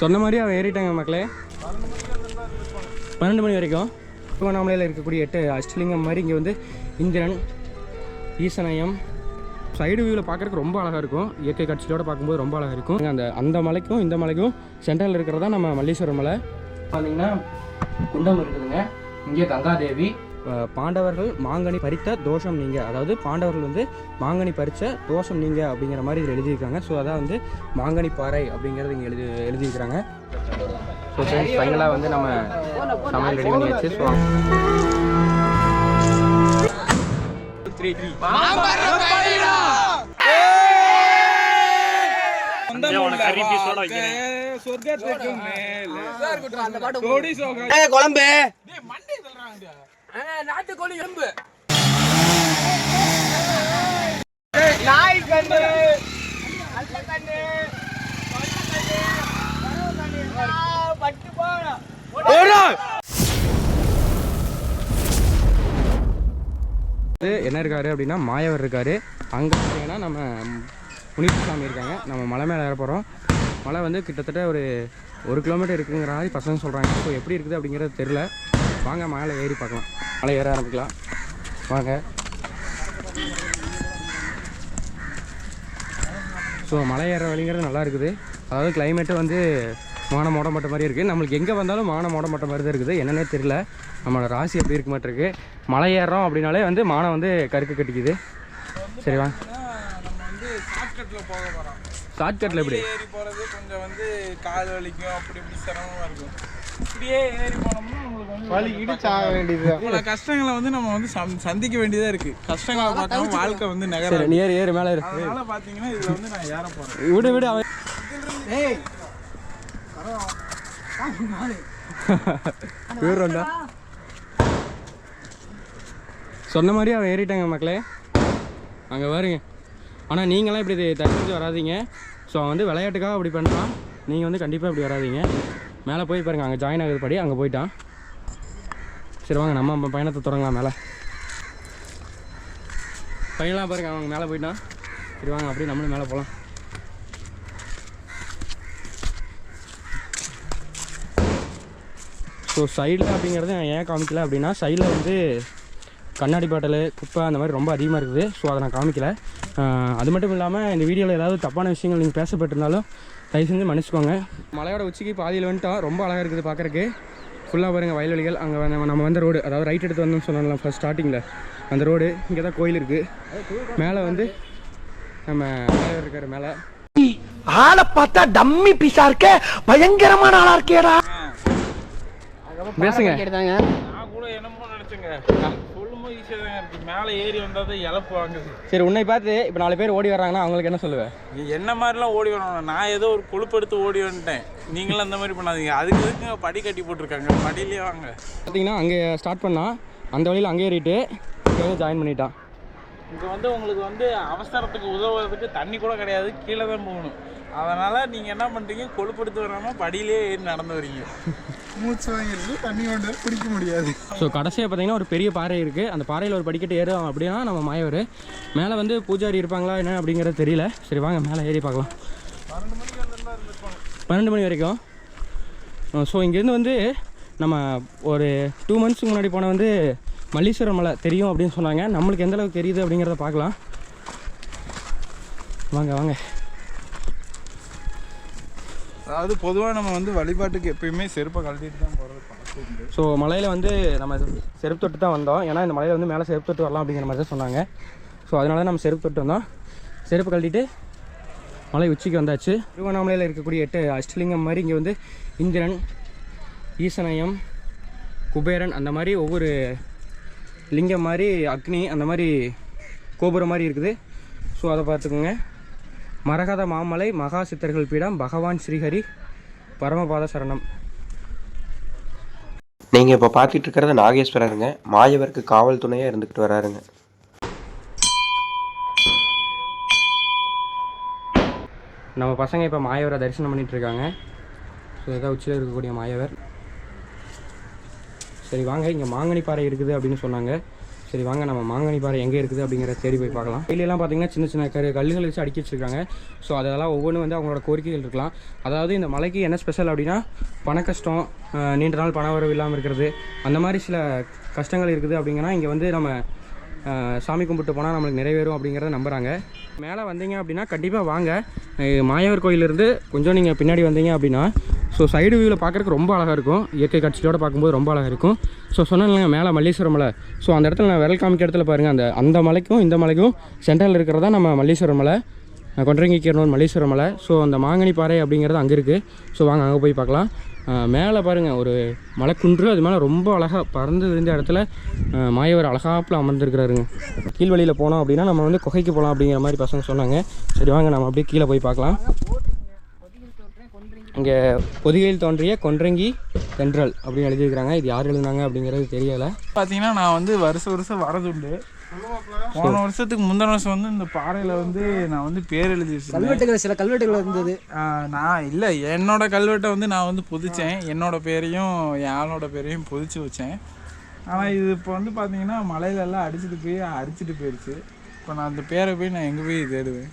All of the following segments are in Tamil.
சொன்ன மாதிரி அவன் ஏறிட்டாங்க மக்களே. பன்னெண்டு மணி வரைக்கும் திருவண்ணாமலையில் இருக்கக்கூடிய எட்டு அஷ்டலிங்கம் மாதிரி இங்கே வந்து இந்திரன் ஈசனயம் சைடு வியூவில் பார்க்குறதுக்கு ரொம்ப அழகாக இருக்கும். இயற்கை காட்சியோட பார்க்கும்போது ரொம்ப அழகாக இருக்கும். அந்த அந்த மலைக்கும் இந்த மலைக்கும் சென்ட்ரலில் இருக்கிறதா நம்ம மல்லீஸ்வரர் மலை. பார்த்தீங்கன்னா குண்டம் இருக்குதுங்க. இங்கே கங்காதேவி பாண்டவர்கள் மாங்கனி பறித்த தோஷம் நீங்க அதாவது பாண்டவர்கள் வந்து மாங்கனி பறித்த தோஷம் நீங்க அப்படிங்கிற மாதிரி இதில் எழுதியிருக்காங்க. ஸோ அதான் வந்து மாங்கனி பாறை அப்படிங்கிறது இங்கே எழுதி எழுதியிருக்கிறாங்க. ஸோ ஃப்ரெண்ட்ஸ் ஃபைனலாக வந்து நம்ம சமையல் ரெடி பண்ணியாச்சு. ஸோ குழம்பு. வந்து என்ன இருக்காரு அப்படின்னா மாயவர் இருக்காரு. அங்கே பார்த்தீங்கன்னா நம்ம முனிப்பு சாமி இருக்காங்க. நம்ம மலை மேலே ஏற போகிறோம் மலை வந்து கிட்டத்தட்ட ஒரு ஒரு கிலோமீட்டர் இருக்குங்கிற மாதிரி பசங்க சொல்கிறாங்க ஸோ எப்படி இருக்குது அப்படிங்கிறது தெரில வாங்க மேலே ஏறி பார்க்கலாம். மலை ஏற ஆரம்பிக்கலாம் வாங்க. ஸோ மலை ஏற வழிங்கிறது நல்லா இருக்குது. அதாவது கிளைமேட்டு வந்து மான மூடப்பட்ட மாதிரி இருக்குது நம்மளுக்கு எங்கே வந்தாலும் மான மூடப்பட்ட மாதிரி தான் இருக்குது. என்னன்னே தெரியல. நம்மளோட ராசி எப்படி இருக்க. மாட்டிருக்கு மலை ஏறுறோம் அப்படின்னாலே வந்து மானம் வந்து கருக்கு கட்டிக்குது. சரி வாங்க. ஷார்ட்கட்டில் எப்படி? ஏறி போறது கொஞ்சம் வந்து கால் வலிக்கும் அப்படி இப்படி சிரமமா இருக்கும். இப்படியே ஏறி போனோம்னா உங்களுக்கு வந்து வலிக்கிட்டு சாக வேண்டியது பல கஷ்டங்களை வந்து நம்ம வந்து சந்- சந்திக்க வேண்டியதா இருக்கு. கஷ்டங்களை பார்க்காம வாழ்க்கை வந்து நகர நீ ஏறு ஏறு மேலே ஏறு. அதனால பாத்தீங்கன்னா இதுல வந்து நான் ஏற போறேன். விடு விடு அவன் வீடுறா சொன்ன மாதிரி அவன் ஏறிட்டாங்க மக்களே. அங்கே பாருங்க. ஆனால் நீங்களாம் இப்படி தடுத்து வராதீங்க. ஸோ அவன் வந்து விளையாட்டுக்காக அப்படி பண்ணுறான் நீங்கள் வந்து கண்டிப்பாக இப்படி வராதீங்க. மேலே போய் பாருங்கள் அங்கே ஜாயின் ஆகுது படி அங்கே போயிட்டான். சரி வாங்க நம்ம பயணத்தை தொடங்கலாம் மேலே. பையன்லாம் பாருங்கள் அவங்க மேலே போயிட்டான். சரி வாங்க அப்படியே நம்மளும் மேலே போகலாம் ஸோ சைடில் அப்படிங்கிறது நான் ஏன் காமிக்கல அப்படின்னா சைடில் வந்து கண்ணாடி பாட்டில் குப்பை அந்த மாதிரி ரொம்ப அதிகமாக இருக்குது. ஸோ அதை நான் காமிக்கல. அது மட்டும் இல்லாமல் இந்த வீடியோவில் ஏதாவது தப்பான விஷயங்கள் நீங்கள் பேசப்பட்டிருந்தாலும் தயவு செஞ்சு மன்னிச்சுக்கோங்க. மலையோட உச்சிக்கு பாதியில் வந்துட்டோம் ரொம்ப அழகாக இருக்குது பார்க்குறக்கு ஃபுல்லாக பாருங்கள் வயல்வெளிகள். அங்கே நம்ம நம்ம வந்த ரோடு அதாவது ரைட் எடுத்து வந்தோம்னு சொன்னோம்ல ஃபஸ்ட் ஸ்டார்டிங்கில் அந்த ரோடு இங்கே தான் கோயில் இருக்குது மேலே வந்து நம்ம மேலே இருக்கிற மேலே. ஆளை பார்த்தா டம்மி பீஸா இருக்க பயங்கரமான ஆளா இருக்கேடா. பேசுங்க. நான் கூட என்னமோ நினைச்சேங்க. சொல்லும்போது ஈஸியா தான் இருக்கு. மேல ஏறி வந்தா தான் இழப்பு வாங்குது. சரி உன்னை பார்த்து இப்போ நாலு பேர் ஓடி வர்றாங்கன்னா அவங்களுக்கு என்ன சொல்லுவேன் நீ என்ன மாதிரிலாம் ஓடி வரணும் நான் ஏதோ ஒரு கொழுப்பெடுத்து ஓடி வந்துட்டேன். நீங்களும் அந்த மாதிரி பண்ணாதீங்க. அதுக்கு எதுக்குங்க படி கட்டி போட்டிருக்காங்க. படியிலே வாங்க. பார்த்தீங்கன்னா அங்கே ஸ்டார்ட் பண்ணால் அந்த வழியில் அங்கே ஏறிட்டு இங்கே வந்து ஜாயின் பண்ணிட்டான். இங்கே வந்து உங்களுக்கு வந்து அவசரத்துக்கு உதவுறதுக்கு தண்ணி கூட கிடையாது. கீழே தான் போகணும். அதனால நீங்க என்ன பண்றீங்க? கொழுப்படுத்து வராம படியிலே ஏறி நடந்து வரீங்க. மூச்சு வாங்கிடுது தண்ணி கொண்டு குடிக்க முடியாது. ஸோ கடைசியாக பார்த்தீங்கன்னா ஒரு பெரிய பாறை இருக்குது அந்த பாறையில் ஒரு படிக்கட்டு ஏறும் அப்படின்னா நம்ம மாயவர். மேலே வந்து பூஜாரி இருப்பாங்களா என்ன அப்படிங்கிறது தெரியல. சரி வாங்க மேலே ஏறி பார்க்கலாம். பன்னெண்டு மணி வரைக்கும். ஸோ இங்கேருந்து வந்து நம்ம ஒரு டூ மந்த்ஸ்க்கு முன்னாடி போன வந்து மல்லீஸ்வரம் மலை தெரியும் அப்படின்னு சொன்னாங்க. நம்மளுக்கு எந்த அளவுக்கு தெரியுது அப்படிங்கிறத பார்க்கலாம். வாங்க வாங்க. அதாவது பொதுவாக நம்ம வந்து வழிபாட்டுக்கு எப்பயுமே செருப்பை கழட்டிட்டு தான் போகிறது பழக்கம். ஸோ மலையில் வந்து நம்ம செருப்பு தொட்டு தான் வந்தோம். ஏன்னா இந்த மலையில் வந்து மேலே செருப்பு தொட்டு வரலாம் அப்படிங்கிற மாதிரி தான் சொன்னாங்க. ஸோ அதனால தான் நம்ம செருப்பு தொட்டு வந்தோம். செருப்பு கழட்டிட்டு மலை உச்சிக்கு வந்தாச்சு. திருவண்ணாமலையில் இருக்கக்கூடிய எட்டு அஷ்டலிங்கம் மாதிரி இங்கே வந்து இந்திரன் ஈசனயம் குபேரன் அந்த மாதிரி ஒவ்வொரு லிங்கம் மாதிரி அக்னி அந்த மாதிரி கோபுரம் மாதிரி இருக்குது. ஸோ அதை பார்த்துக்கோங்க. மரகத மாமலை மகா சித்தர்கள் பீடம் பகவான் ஸ்ரீஹரி பரமபாத சரணம். நீங்க இப்ப பார்த்துட்டு இருக்கிறது நாகேஸ்வரருங்க. மாயவருக்கு காவல் துணையா இருந்துகிட்டு வராருங்க. நம்ம பசங்க இப்போ மாயவரை தரிசனம் பண்ணிட்டு இருக்காங்க. ஸோ இதான் உச்சியில் இருக்கக்கூடிய மாயவர். சரி வாங்க இங்கே மாங்கனி பாறை இருக்குது அப்படின்னு சொன்னாங்க. சரி வாங்க நம்ம மாங்கனி பாறை எங்கே இருக்குது அப்படிங்கிறத தேடி போய் பார்க்கலாம். வெளியெல்லாம் பார்த்தீங்கன்னா சின்ன சின்ன கரு கல்லுகள் வச்சு அடுக்கி வச்சுருக்காங்க. ஸோ அதெல்லாம் ஒவ்வொன்றும் வந்து அவங்களோட கோரிக்கைகள் இருக்கலாம். அதாவது இந்த மலைக்கு என்ன ஸ்பெஷல் அப்படின்னா பண கஷ்டம் நீண்ட நாள் பண வரவு இல்லாமல் இருக்கிறது. அந்த மாதிரி சில கஷ்டங்கள் இருக்குது அப்படிங்கன்னா இங்கே வந்து நம்ம சாமி கும்பிட்டு போனால் நம்மளுக்கு நிறைவேறும் அப்படிங்கிறத நம்புகிறாங்க மேலே வந்தீங்க அப்படின்னா கண்டிப்பாக வாங்க. மாயவர் கோயிலிருந்து கொஞ்சம் நீங்கள் பின்னாடி வந்தீங்க அப்படின்னா ஸோ சைடு வியூவில் பார்க்குறக்கு ரொம்ப அழகாக இருக்கும். இயற்கை காட்சியோட பார்க்கும்போது ரொம்ப அழகாக இருக்கும். ஸோ சொன்னாங்க மேலே மல்லீஸ்வரம் மலை. ஸோ அந்த இடத்துல நான் விரல் காமிக்க இடத்துல பாருங்கள் அந்த அந்த மலைக்கும் இந்த மலைக்கும் சென்ட்ரலில் இருக்கிறதா நம்ம மல்லீஸ்வரம் மலை. கொன்றங்கி கீரனூர் மல்லீஸ்வரம் மலை. ஸோ அந்த மாங்கனி பாறை அப்படிங்கிறது அங்கே இருக்குது ஸோ வாங்க அங்கே போய் பார்க்கலாம் மேலே பாருங்கள் ஒரு மலைக்குன்று அது மேலே ரொம்ப அழகாக பறந்து விரிந்த இடத்துல மாயவர் அழகாப்பில் அமர்ந்திருக்கிறாருங்க. கீழ்வழியில் போனோம் அப்படின்னா நம்ம வந்து குகைக்கு போகலாம் அப்படிங்கிற மாதிரி பசங்க சொன்னாங்க. சரி வாங்க நம்ம அப்படியே கீழே போய் பார்க்கலாம் இங்கே பொதிகையில் தோன்றிய கொன்றங்கி தென்றல் அப்படின்னு எழுதியிருக்கிறாங்க. இது யார் எழுதுனாங்க அப்படிங்கிறது தெரியலை. பார்த்தீங்கன்னா நான் வந்து வருஷம் வருஷம் வரதுண்டு. போன வருஷத்துக்கு முந்தின வருஷம் வந்து இந்த பாறையில் வந்து நான் வந்து பேர் எழுதி கல்வெட்டுகள் சில கல்வெட்டுகள் இருந்தது. நான் இல்லை என்னோட கல்வெட்டை வந்து நான் வந்து பொதிச்சேன். என்னோட பேரையும் என் ஆளோட பேரையும் பொதிச்சு வச்சேன். ஆனால் இது இப்போ வந்து பார்த்தீங்கன்னா மலையில எல்லாம் அடிச்சுட்டு போய் அடிச்சுட்டு போயிடுச்சு இப்போ நான் அந்த பேரை போய் நான் எங்கே போய் தேடுவேன்?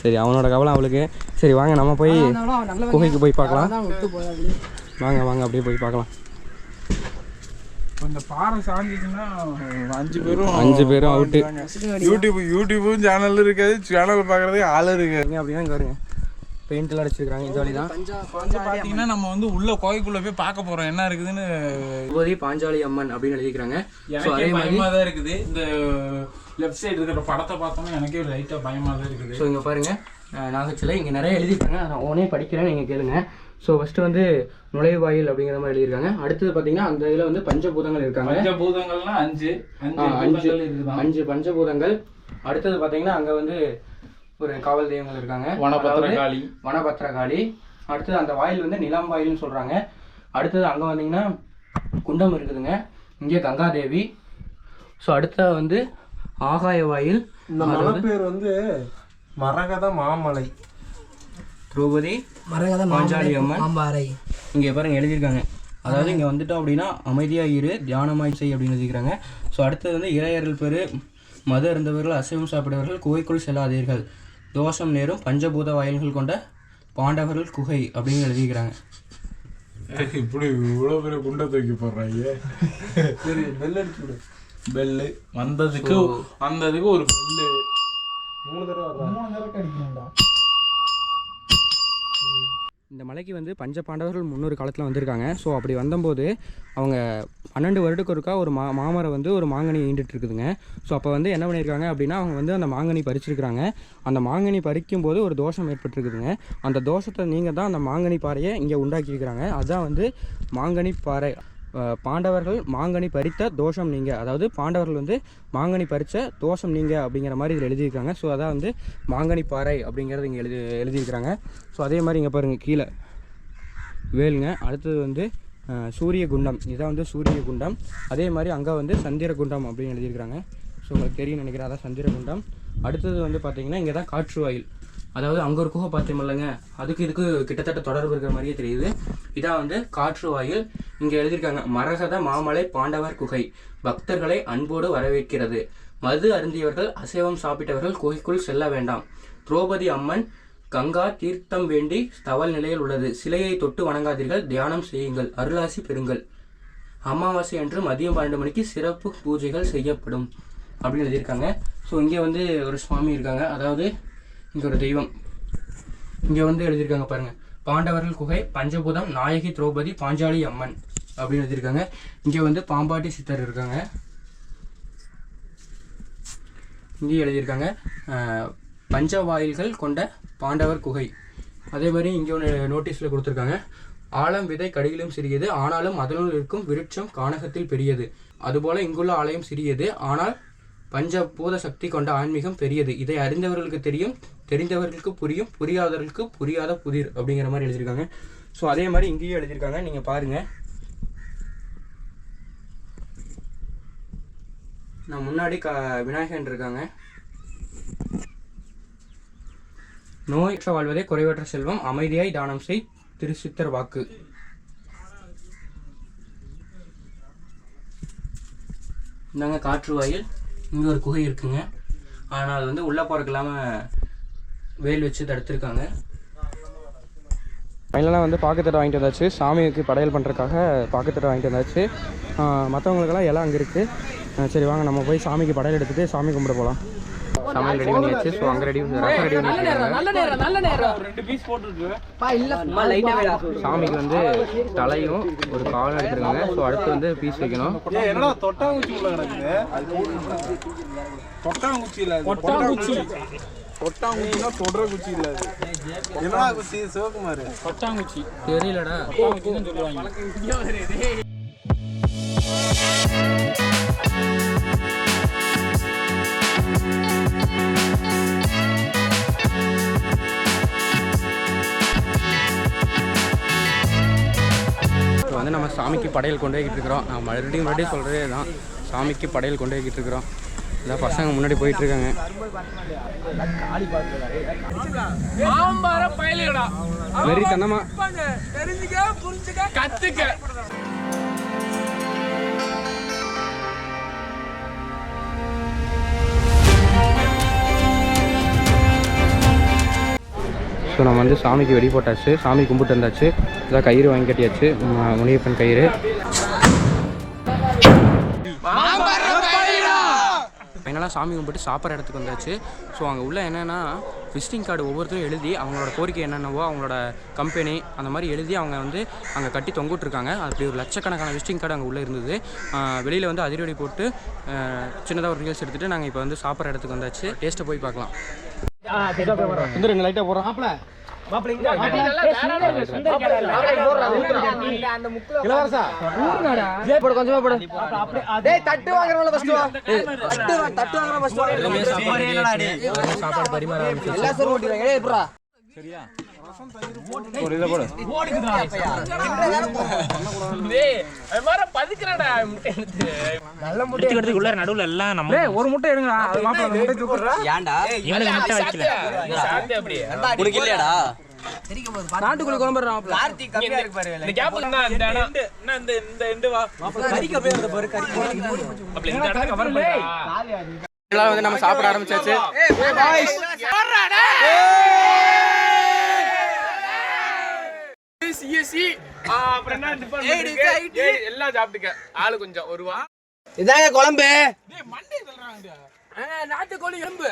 சரி அவனோட கவலை அவளுக்கு. சரி வாங்க நம்ம போய் குகைக்கு போய் பார்க்கலாம். வாங்க வாங்க அப்படியே போய் பார்க்கலாம். இந்த பாறை சாஞ்சிச்சுன்னா அஞ்சு பேரும் அஞ்சு பேரும் அவுட்டு யூடியூப் யூடியூப்பும் சேனல் இருக்காது சேனல் பார்க்குறதுக்கு ஆள் இருக்காது. அப்படின்னா இங்கே வருங்க. பெயிண்ட்லாம் அடிச்சிருக்காங்க இந்த வழி தான் பார்த்தீங்கன்னா நம்ம வந்து உள்ள கோயிலுக்குள்ள போய் பார்க்க போறோம். என்ன இருக்குதுன்னு பூபதி பாஞ்சாலி அம்மன் அப்படின்னு எழுதிக்கிறாங்க அதே எனக்கே மாதிரி பயமா தான் இருக்குது. இந்த லெஃப்ட் சைடு இருக்கிற படத்தை பார்த்தோம்னா எனக்கே லைட்டா பயமா தான் இருக்குது. ஸோ இங்கே பாருங்க. நாகச்சிலை இங்கே நிறைய எழுதியிருக்காங்க. நான் ஓனே படிக்கிறேன் நீங்கள் கேளுங்க. ஸோ ஃபஸ்ட்டு வந்து நுழைவாயில் அப்படிங்கிற மாதிரி எழுதியிருக்காங்க. அடுத்தது பார்த்தீங்கன்னா அந்த இதில் வந்து பஞ்சபூதங்கள் இருக்காங்க. பஞ்சபூதங்கள்னா அஞ்சு. அஞ்சு அஞ்சு. பஞ்சபூதங்கள். அடுத்தது பார்த்தீங்கன்னா அங்கே வந்து ஒரு காவல் தெய்வங்கள் இருக்காங்க. வனபத்திரகாளி. வனபத்திரகாளி. அடுத்தது அந்த வாயில் வந்து நிலம் வாயில்னு சொல்கிறாங்க அடுத்தது அங்கே வந்தீங்கன்னா குண்டம் இருக்குதுங்க. இங்கே கங்காதேவி. ஸோ அடுத்த வந்து ஆகாய வாயில். இந்த மலை பேர் வந்து மரகத மாமலை. திரௌபதி மரகத பாஞ்சாலி அம்மன். மாம்பாறை இங்கே பாருங்க எழுதியிருக்காங்க. அதாவது இங்கே வந்துட்டோம் அப்படின்னா அமைதியாக இரு தியானமாய் செய் அப்படின்னு எழுதியிருக்காங்க. ஸோ அடுத்தது வந்து இளையர்கள் பெரு மது அருந்தவர்கள் அசைவம் சாப்பிடுவர்கள் குகைக்குள் செல்லாதீர்கள். தோஷம் நேரும் பஞ்சபூத வாயில்கள் கொண்ட பாண்டவர்கள் குகை அப்படின்னு எழுதியிருக்கிறாங்க. இப்படி இவ்வளவு பெரிய குண்டை தூக்கி போடுறாங்க சரி பெல் அடிச்சு விடு. பெல்லு வந்ததுக்கு வந்ததுக்கு ஒரு பெல்லு மூணு தடவை மூணு தடவை அடிக்கணும்டா. இந்த மலைக்கு வந்து பஞ்ச பாண்டவர்கள் முன்னொரு காலத்தில் வந்திருக்காங்க. ஸோ அப்படி வந்தபோது அவங்க பன்னெண்டு வருடத்துக்கு ஒருக்கா ஒரு மா மாமரம் வந்து ஒரு மாங்கனி ஈண்டுட்டு இருக்குதுங்க ஸோ அப்போ வந்து என்ன பண்ணியிருக்காங்க அப்படின்னா அவங்க வந்து அந்த மாங்கனி பறிச்சிருக்கிறாங்க. அந்த மாங்கனி பறிக்கும் போது ஒரு தோஷம் ஏற்பட்டிருக்குதுங்க. அந்த தோஷத்தை நீங்கள் தான் அந்த மாங்கனி பாறையை இங்கே உண்டாக்கியிருக்கிறாங்க. அதுதான் வந்து மாங்கனி பாறை. பாண்டவர்கள் மாங்கனி பறித்த தோஷம் நீங்கள் அதாவது பாண்டவர்கள் வந்து மாங்கனி பறித்த தோஷம் நீங்கள் அப்படிங்கிற மாதிரி இதில் எழுதியிருக்காங்க. ஸோ அதான் வந்து மாங்கனி பாறை அப்படிங்கிறது இங்கே எழுதி எழுதியிருக்கிறாங்க. ஸோ அதே மாதிரி இங்கே பாருங்கள் கீழே. வேலுங்க. அடுத்தது வந்து சூரிய குண்டம் இதான் வந்து சூரிய குண்டம் அதே மாதிரி அங்கே வந்து சந்திர குண்டம் அப்படின்னு எழுதியிருக்கிறாங்க. ஸோ உங்களுக்கு தெரியும் நினைக்கிறேன் அதான் சந்திர குண்டம் அடுத்தது வந்து பார்த்திங்கன்னா இங்கே தான் காற்று வாயில். அதாவது அங்கே ஒரு குகை பார்த்தோமில்லங்க அதுக்கு இதுக்கு கிட்டத்தட்ட தொடர்பு இருக்கிற மாதிரியே தெரியுது. இதான் வந்து காற்று வாயில் இங்கே எழுதியிருக்காங்க மரகத மாமலை பாண்டவர் குகை. பக்தர்களை அன்போடு வரவேற்கிறது. மது அருந்தியவர்கள் அசைவம் சாப்பிட்டவர்கள் குகைக்குள் செல்ல வேண்டாம். திரௌபதி அம்மன் கங்கா தீர்த்தம் வேண்டி தவல் நிலையில் உள்ளது. சிலையை தொட்டு வணங்காதீர்கள். தியானம் செய்யுங்கள். அருளாசி பெறுங்கள். அமாவாசை அன்று மதியம் பன்னெண்டு மணிக்கு சிறப்பு பூஜைகள் செய்யப்படும். அப்படின்னு எழுதியிருக்காங்க. ஸோ இங்கே வந்து ஒரு சுவாமி இருக்காங்க. அதாவது இங்கோட ஒரு தெய்வம். இங்கே வந்து எழுதியிருக்காங்க பாருங்க. பாண்டவர்கள் குகை பஞ்சபூதம் நாயகி திரௌபதி பாஞ்சாலி அம்மன் அப்படின்னு எழுதியிருக்காங்க. இங்கே வந்து பாம்பாட்டி சித்தர் இருக்காங்க. இங்கேயும் எழுதியிருக்காங்க பஞ்சவாயில்கள் கொண்ட பாண்டவர் குகை. அதே மாதிரி இங்கே ஒன்று நோட்டீஸில் கொடுத்துருக்காங்க. ஆழம் விதை கடியிலும் சிறியது ஆனாலும் அதனுள் இருக்கும் விருட்சம் கானகத்தில் பெரியது. அதுபோல் இங்குள்ள ஆலயம் சிறியது ஆனால் பஞ்சபூத சக்தி கொண்ட ஆன்மீகம் பெரியது. இதை அறிந்தவர்களுக்கு தெரியும் தெரிந்தவர்களுக்கு புரியும் புரியாதவர்களுக்கு புரியாத புதிர் அப்படிங்கிற மாதிரி எழுதியிருக்காங்க. ஸோ அதே மாதிரி இங்கேயும் எழுதியிருக்காங்க. நீங்கள் பாருங்கள் நான் முன்னாடி க விநாயகன் இருக்காங்க. நோயற்ற வாழ்வதே குறைவற்ற செல்வம் அமைதியாய் தானம் செய் திருச்சித்தர் வாக்கு. இந்தாங்க காற்று வாயில். இங்கே ஒரு குகை இருக்குங்க. ஆனால் அது வந்து உள்ளே போகிறக்கு இல்லாமல் வேல் வச்சு தடுத்துருக்காங்க. ஃபைனலாக வந்து பாக்கத்தட்டை வாங்கிட்டு வந்தாச்சு. சாமிக்கு படையல் பண்ணுறதுக்காக பாக்கத்தட்டை வாங்கிட்டு வந்தாச்சு. மற்றவங்களுக்கெல்லாம் இலை அங்கே இருக்குது சரி வாங்க நம்ம போய் சாமிக்கு படையல் எடுத்துகிட்டு சாமி கும்பிட போகலாம் சமையல் ரெடி பண்ணியாச்சு. ஸோ அங்கே ரெடி ரசம் ரெடி பண்ணியாச்சு நல்ல நேரம் நல்ல நேரம் ரெண்டு பீஸ் போட்டுருக்கு. பா இல்ல சும்மா லைட்டா வேடா சாமிக்கு வந்து தலையும் ஒரு காலும் எடுத்துருக்காங்க. ஸோ அடுத்து வந்து பீஸ் வைக்கணும். என்னடா தொட்டாங்குச்சி உள்ள கிடக்குது? தொட்டாங்குச்சி இல்ல கொட்டாங்குச்சி தொட்டாங்குச்சினா தொடர குச்சி இல்ல அது. என்னடா குச்சி சிவகுமார்? கொட்டாங்குச்சி தெரியலடா. சொல்லுவாங்க. சாமிக்கு படையல் கொண்டு போய்கிட்டு இருக்கிறோம். நான் மறுபடியும் மறுபடியும் சொல்கிறதே தான் சாமிக்கு படையல் கொண்டு போய்கிட்டு இருக்கிறோம். இதான் பசங்க முன்னாடி போயிட்டு இருக்காங்க. மாம்பார பயலுடா வெறி தன்னமா தெரிஞ்சுக்க புரிஞ்சுக்க. கத்துக்க. ஸோ நம்ம வந்து சாமிக்கு வெடி போட்டாச்சு. சாமி கும்பிட்டு வந்தாச்சு. இதான் கயிறு வாங்கி கட்டியாச்சு. முனியப்பன் கயிறு. ஃபைனலாக சாமி கும்பிட்டு சாப்பிட்ற இடத்துக்கு வந்தாச்சு. ஸோ அங்கே உள்ள என்னென்னா விசிட்டிங் கார்டு ஒவ்வொருத்தரும் எழுதி அவங்களோட கோரிக்கை என்னென்னவோ அவங்களோட கம்பெனி அந்த மாதிரி எழுதி அவங்க வந்து அங்கே கட்டி தொங்கிட்டுருக்காங்க அப்படி ஒரு லட்சக்கணக்கான விசிட்டிங் கார்டு அங்கே உள்ளே இருந்தது. வெளியில் வந்து அதிரடி போட்டு சின்னதாக ஒரு ரீல்ஸ் எடுத்துகிட்டு நாங்கள் இப்போ வந்து சாப்பிட்ற இடத்துக்கு வந்தாச்சு. டேஸ்ட்டை போய் பார்க்கலாம். வந்து ரெண்டு லைட்டாக போகிறோம் டேய் தட்டு வாங்குறவங்கள ஃபர்ஸ்ட் வா. தட்டு வா. தட்டு வாங்குறவங்க ஃபர்ஸ்ட் வா. சாப்பாடு பரிமாற ஆரம்பிச்சு எல்லா சோறு ஓட்டிடுவாங்க ஏய் புறா பதுக்குறடா முட்டை எடுத்து நல்ல முட்டை ஒரு முட்டை எடுங்க ஏன்டா? இவனுக்கு முட்டை வைக்கல சாப்பிட்டு அப்படியே உனக்கு இல்லையாடா நாட்டுக்குள்ள குழம்புறான் கார்த்திக் கம்மியா இருக்கு பாரு இந்த கேப் என்ன இந்த என்ன இந்த இந்த எண்டு வா. கறி கம்மியா இருக்கு பாரு கறி அப்படி இந்த வந்து நம்ம சாப்பிட ஆரம்பிச்சாச்சு. சிஎஸ்சி அப்புறம் என்ன டிபார்ட்மெண்ட் ஏய் எல்லாம் சாப்பிட்டுக்க. ஆளு கொஞ்சம் ஒரு வா. இதாங்க குழம்பு. நாட்டுக்கோழி எலும்பு.